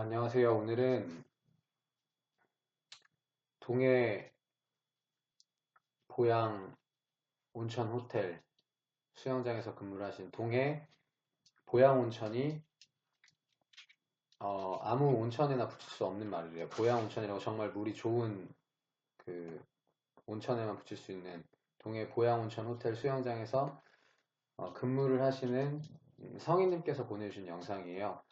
안녕하세요. 오늘은 동해 보양 온천 호텔 수영장에서 근무를 하신 동해 보양 온천이 어, 아무 온천에나 붙일 수 없는 말이래요. 보양 온천이라고 정말 물이 좋은 그 온천에만 붙일 수 있는 동해 보양 온천 호텔 수영장에서 어, 근무를 하시는 성인님께서 보내주신 영상이에요.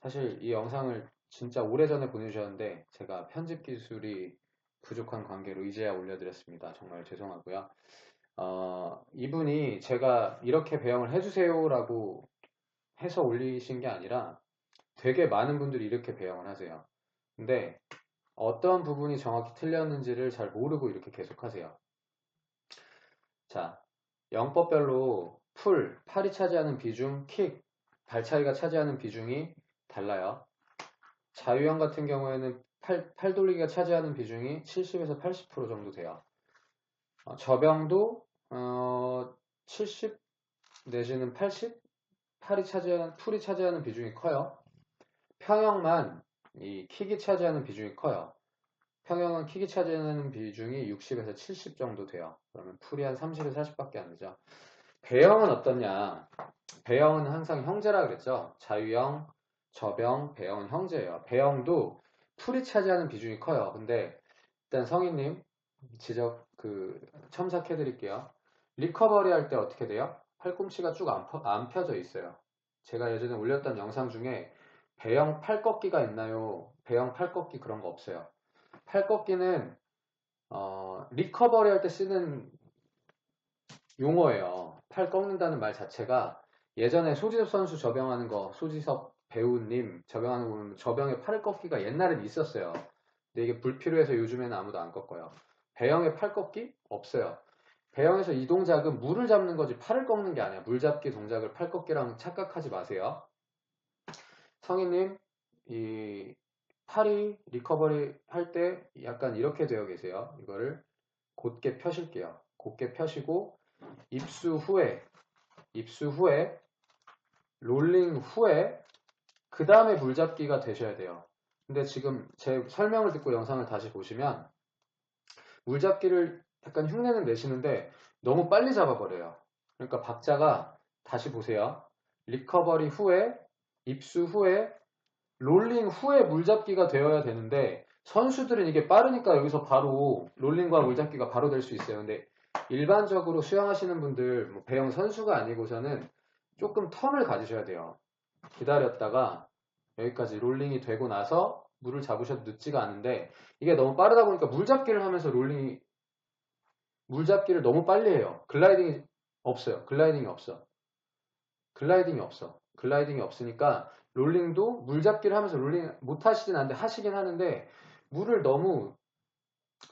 사실 이 영상을 진짜 오래전에 보내주셨는데 제가 편집 기술이 부족한 관계로 이제야 올려드렸습니다. 정말 죄송하고요. 어, 이분이 제가 이렇게 배영을 해주세요 라고 해서 올리신 게 아니라 되게 많은 분들이 이렇게 배영을 하세요. 근데 어떤 부분이 정확히 틀렸는지를 잘 모르고 이렇게 계속 하세요. 자, 영법별로 풀, 팔이 차지하는 비중, 킥, 발 차이가 차지하는 비중이 달라요. 자유형 같은 경우에는 팔, 팔 돌리기가 차지하는 비중이 70에서 80% 정도 돼요. 어, 저병도 어, 70 내지는 80 팔이 차지하는 풀이 차지하는 비중이 커요. 평형만 이 킥이 차지하는 비중이 커요. 평형은 킥이 차지하는 비중이 60에서 70 정도 돼요. 그러면 풀이 한 30에서 40밖에 안 되죠. 배형은 어떻냐? 배형은 항상 형제라 그랬죠. 자유형, 저병, 배형은 형제예요. 배형도 풀이 차지하는 비중이 커요. 근데 일단 성인님 지적 그 첨삭해 드릴게요. 리커버리 할 때 어떻게 돼요? 팔꿈치가 쭉 안, 안 펴져 있어요. 제가 예전에 올렸던 영상 중에 배형 팔꺾기가 있나요? 배형 팔꺾기 그런 거 없어요. 팔꺾기는 어, 리커버리 할 때 쓰는 용어예요. 팔 꺾는다는 말 자체가 예전에 소지섭 선수 저병하는 거 소지섭 배우님 저병하는 거 보면 저병의 팔을 꺾기가 옛날엔 있었어요. 근데 이게 불필요해서 요즘에는 아무도 안 꺾어요. 배영의 팔 꺾기? 없어요. 배영에서 이 동작은 물을 잡는 거지 팔을 꺾는 게 아니야. 물 잡기 동작을 팔 꺾기랑 착각하지 마세요. 성인님, 이 팔이 리커버리 할 때 약간 이렇게 되어 계세요. 이거를 곧게 펴실게요. 곧게 펴시고 입수 후에 입수 후에 롤링 후에 그 다음에 물잡기가 되셔야 돼요. 근데 지금 제 설명을 듣고 영상을 다시 보시면 물잡기를 약간 흉내는 내시는데 너무 빨리 잡아버려요. 그러니까 박자가 다시 보세요. 리커버리 후에 입수 후에 롤링 후에 물잡기가 되어야 되는데 선수들은 이게 빠르니까 여기서 바로 롤링과 물잡기가 바로 될 수 있어요. 근데 일반적으로 수영하시는 분들 뭐 배영 선수가 아니고서는 조금 텀을 가지셔야 돼요. 기다렸다가 여기까지 롤링이 되고 나서 물을 잡으셔도 늦지가 않은데 이게 너무 빠르다 보니까 물 잡기를 하면서 롤링이 물 잡기를 너무 빨리 해요. 글라이딩이 없어요. 글라이딩이 없어. 글라이딩이 없어. 글라이딩이 없으니까 롤링도 물 잡기를 하면서 롤링 못 하시진 않는데 하시긴 하는데 물을 너무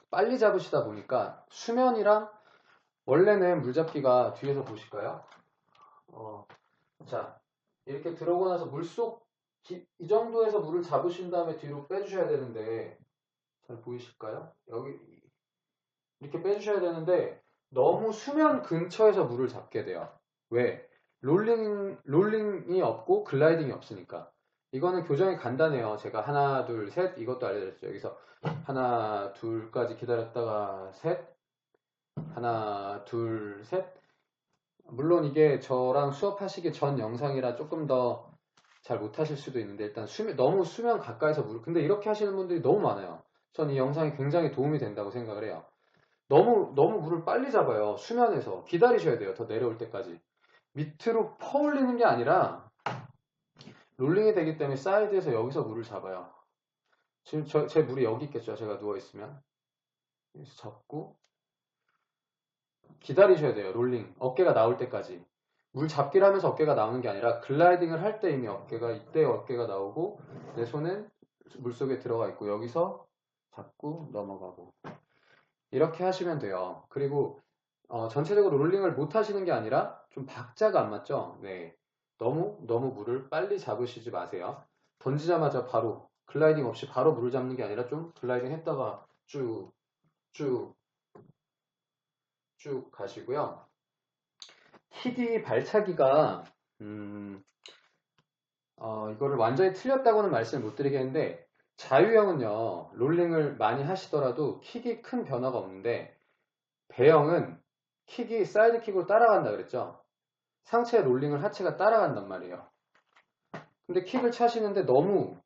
빨리 잡으시다 보니까 수면이랑 원래는 물 잡기가 뒤에서 보실까요? 어, 자, 이렇게 들어오고 나서 물속 이 정도에서 물을 잡으신 다음에 뒤로 빼주셔야 되는데 잘 보이실까요? 여기 이렇게 빼주셔야 되는데 너무 수면 근처에서 물을 잡게 돼요. 왜? 롤링, 롤링이 없고 글라이딩이 없으니까. 이거는 교정이 간단해요. 제가 하나, 둘, 셋 이것도 알려드렸죠. 여기서 하나, 둘까지 기다렸다가 셋, 하나, 둘, 셋. 물론 이게 저랑 수업하시기 전 영상이라 조금 더 잘 못하실 수도 있는데 일단 수면, 너무 수면 가까이서 물 근데 이렇게 하시는 분들이 너무 많아요. 전 이 영상이 굉장히 도움이 된다고 생각을 해요. 너무 너무 물을 빨리 잡아요. 수면에서 기다리셔야 돼요. 더 내려올 때까지. 밑으로 퍼올리는 게 아니라 롤링이 되기 때문에 사이드에서 여기서 물을 잡아요. 지금 저, 제 물이 여기 있겠죠. 제가 누워 있으면. 여기서 잡고 기다리셔야 돼요. 롤링. 어깨가 나올 때까지. 물 잡기를 하면서 어깨가 나오는 게 아니라 글라이딩을 할 때 이미 어깨가 이때 어깨가 나오고 내 손은 물속에 들어가 있고 여기서 잡고 넘어가고 이렇게 하시면 돼요. 그리고 어, 전체적으로 롤링을 못 하시는 게 아니라 좀 박자가 안 맞죠? 네. 너무 너무 물을 빨리 잡으시지 마세요. 던지자마자 바로 글라이딩 없이 바로 물을 잡는 게 아니라 좀 글라이딩 했다가 쭉 쭉, 쭉 가시고요. 히디 발차기가 음, 어, 이거를 완전히 틀렸다고는 말씀을 못 드리겠는데 자유형은요, 롤링을 많이 하시더라도 킥이 큰 변화가 없는데, 배영은 킥이 사이드 킥으로 따라간다 그랬죠? 상체 롤링을 하체가 따라간단 말이에요. 근데 킥을 차시는데 너무,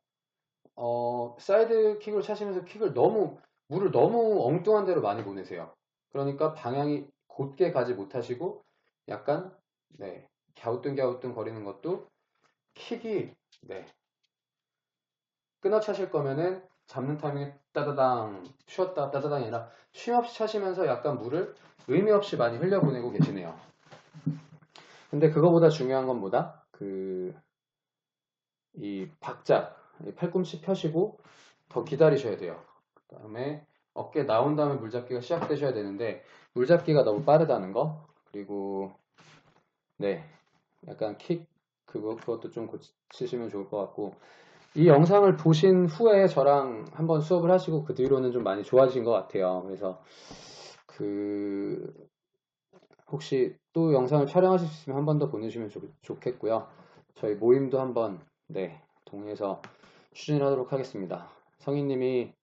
어, 사이드 킥을 차시면서 킥을 너무, 물을 너무 엉뚱한 데로 많이 보내세요. 그러니까 방향이 곧게 가지 못하시고, 약간, 네, 갸우뚱갸우뚱 거리는 것도 킥이, 네, 끊어 차실 거면은 잡는 타이밍에 따다당 쉬었다 따다당이 아니라 쉼 없이 차시면서 약간 물을 의미 없이 많이 흘려보내고 계시네요. 근데 그거보다 중요한 건 뭐다? 그, 이 박자, 이 팔꿈치 펴시고 더 기다리셔야 돼요. 그 다음에 어깨 나온 다음에 물잡기가 시작되셔야 되는데 물잡기가 너무 빠르다는 거 그리고 네 약간 킥 그거 그것도 좀 고치시면 좋을 것 같고 이 영상을 보신 후에 저랑 한번 수업을 하시고 그 뒤로는 좀 많이 좋아지신 것 같아요. 그래서 그 혹시 또 영상을 촬영하실 수 있으면 한 번 더 보내주시면 좋, 겠고요 저희 모임도 한번 네 동해서 추진하도록 하겠습니다. 성인님이 어,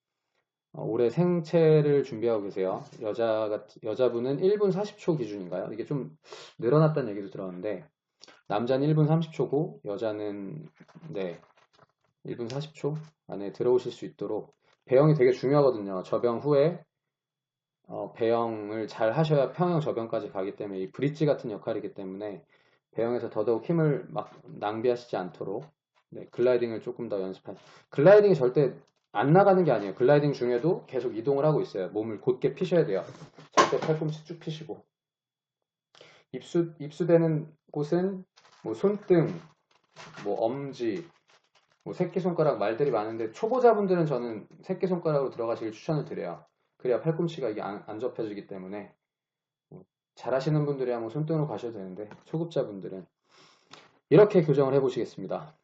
올해 생체를 준비하고 계세요. 여자 같 여자분은 1분 40초 기준인가요? 이게 좀 늘어났다는 얘기도 들었는데 남자는 1분 30초고 여자는 네 1분 40초 안에 들어오실 수 있도록 배영이 되게 중요하거든요. 저병 후에 어, 배영을 잘 하셔야 평형 저병까지 가기 때문에 이 브릿지 같은 역할이기 때문에 배영에서 더더욱 힘을 막 낭비하시지 않도록 네, 글라이딩을 조금 더 연습하시. 글라이딩이 절대 안 나가는 게 아니에요. 글라이딩 중에도 계속 이동을 하고 있어요. 몸을 곧게 피셔야 돼요. 절대 팔꿈치 쭉 피시고. 입수 입수되는 곳은 뭐 손등, 뭐 엄지, 뭐 새끼손가락 말들이 많은데 초보자분들은 저는 새끼손가락으로 들어가시길 추천을 드려요. 그래야 팔꿈치가 이게 안, 안 접혀지기 때문에 뭐 잘하시는 분들이야 뭐 손등으로 가셔도 되는데 초급자분들은 이렇게 교정을 해보시겠습니다.